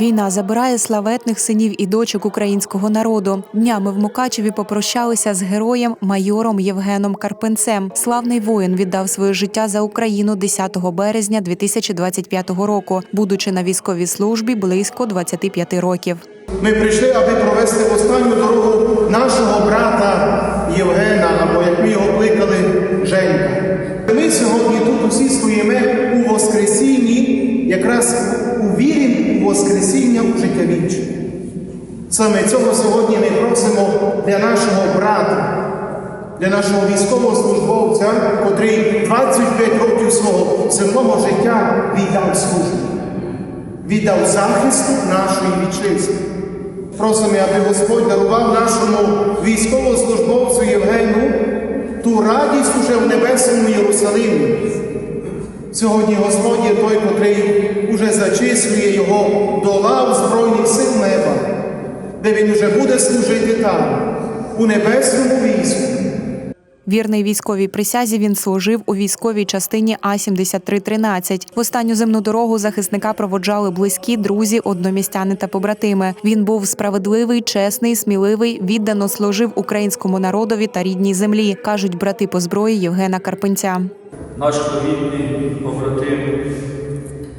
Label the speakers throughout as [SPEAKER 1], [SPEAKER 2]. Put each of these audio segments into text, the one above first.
[SPEAKER 1] Війна забирає славетних синів і дочок українського народу. Днями в Мукачеві попрощалися з героєм майором Євгеном Карпенцем. Славний воїн віддав своє життя за Україну 10 березня 2025 року, будучи на військовій службі близько 25 років.
[SPEAKER 2] Ми прийшли, аби провести останню дорогу нашого брата Євгена, або як ми його кликали, Женька. Ми сьогодні тут усі стоїмо у Воскресінні, якраз у вірі Воскресіння у життя вічне. Саме цього сьогодні ми просимо для нашого брата, для нашого військовослужбовця, котрий 25 років свого земного життя віддав службі віддав захисту нашої вітчизни. Просимо, аби Господь дарував нашому військовослужбовцю Євгену ту радість уже в небесному Єрусалимі. Сьогодні Господь є той, котрий уже зачислює його до лав Збройних сил неба, де він уже буде служити там, у небесному війську.
[SPEAKER 1] Вірний військовій присязі він служив у військовій частині А 7313 В останню земну дорогу захисника проводжали близькі, друзі, одномістяни та побратими. Він був справедливий, чесний, сміливий, віддано служив українському народові та рідній землі, кажуть брати по зброї Євгена Карпенця.
[SPEAKER 3] Наш рідний побратим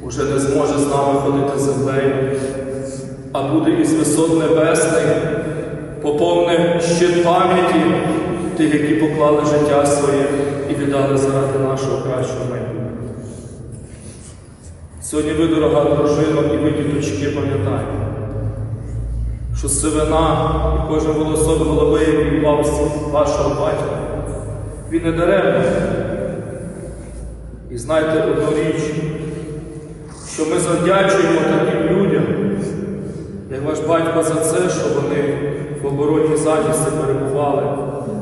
[SPEAKER 3] уже не зможе з нами ходити землею, а буде із висот небесних, поповне щит пам'яті тих, які поклали життя своє і віддали заради нашого кращого майбутнього. Сьогодні ви, дорога дружина, і ви, діточки, пам'ятаєте, що сивина і кожен волосок голови, який вашого батька, він не даремний. І знайте одну річ, що ми завдячуємо таким людям, як ваш батько за це, що вони в обороні захисті перебували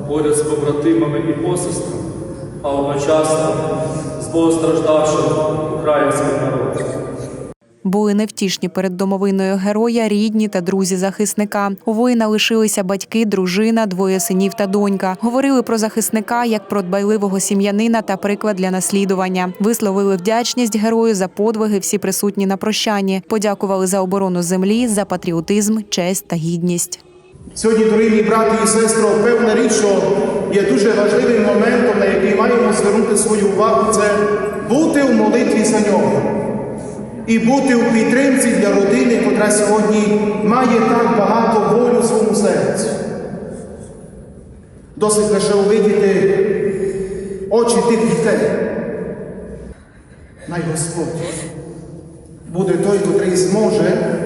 [SPEAKER 3] поряд з побратимами і посестрами, а одночасно з богостраждавшим українським народом.
[SPEAKER 1] Були невтішні перед домовиною героя, рідні та друзі захисника. У воїна лишилися батьки, дружина, двоє синів та донька. Говорили про захисника як про дбайливого сім'янина та приклад для наслідування. Висловили вдячність герою за подвиги всі присутні на прощанні. Подякували за оборону землі, за патріотизм, честь та гідність.
[SPEAKER 2] Сьогодні, дорогі брати і сестри, певна річ, що є дуже важливим моментом, на який маємо звернути свою увагу, це бути в молитві за нього. І бути в підтримці для родини, котра сьогодні має так багато волю в своєму серці. Досить лише увидіти очі тих дітей. Най Господь буде той, котрий зможе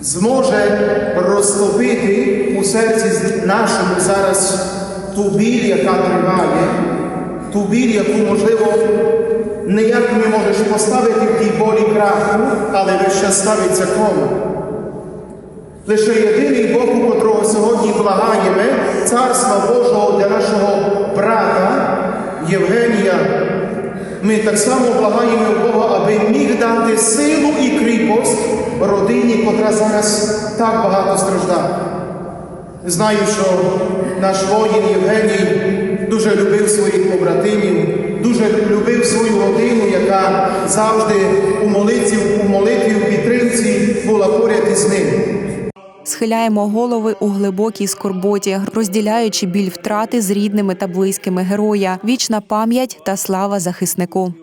[SPEAKER 2] зможе розтопити у серці нашому зараз ту біль, яка триває, ту біль, яку, можливо, ніяк не можеш поставити в тій болі краху, але лише ставиться кома. Лише єдиний Бог, у котрого сьогодні благаємо, Царства Божого для нашого брата Євгенія. Ми так само благаємо Бога, аби міг дати силу і кріпость родині, котра зараз так багато страждає. Знаю, що наш воїн Євгеній дуже любив своїх побратимів, дуже любив свою родину, яка завжди у молитві, у молитві, у підтримці була поряд із ним.
[SPEAKER 1] Схиляємо голови у глибокій скорботі, розділяючи біль втрати з рідними та близькими героя, вічна пам'ять та слава захиснику.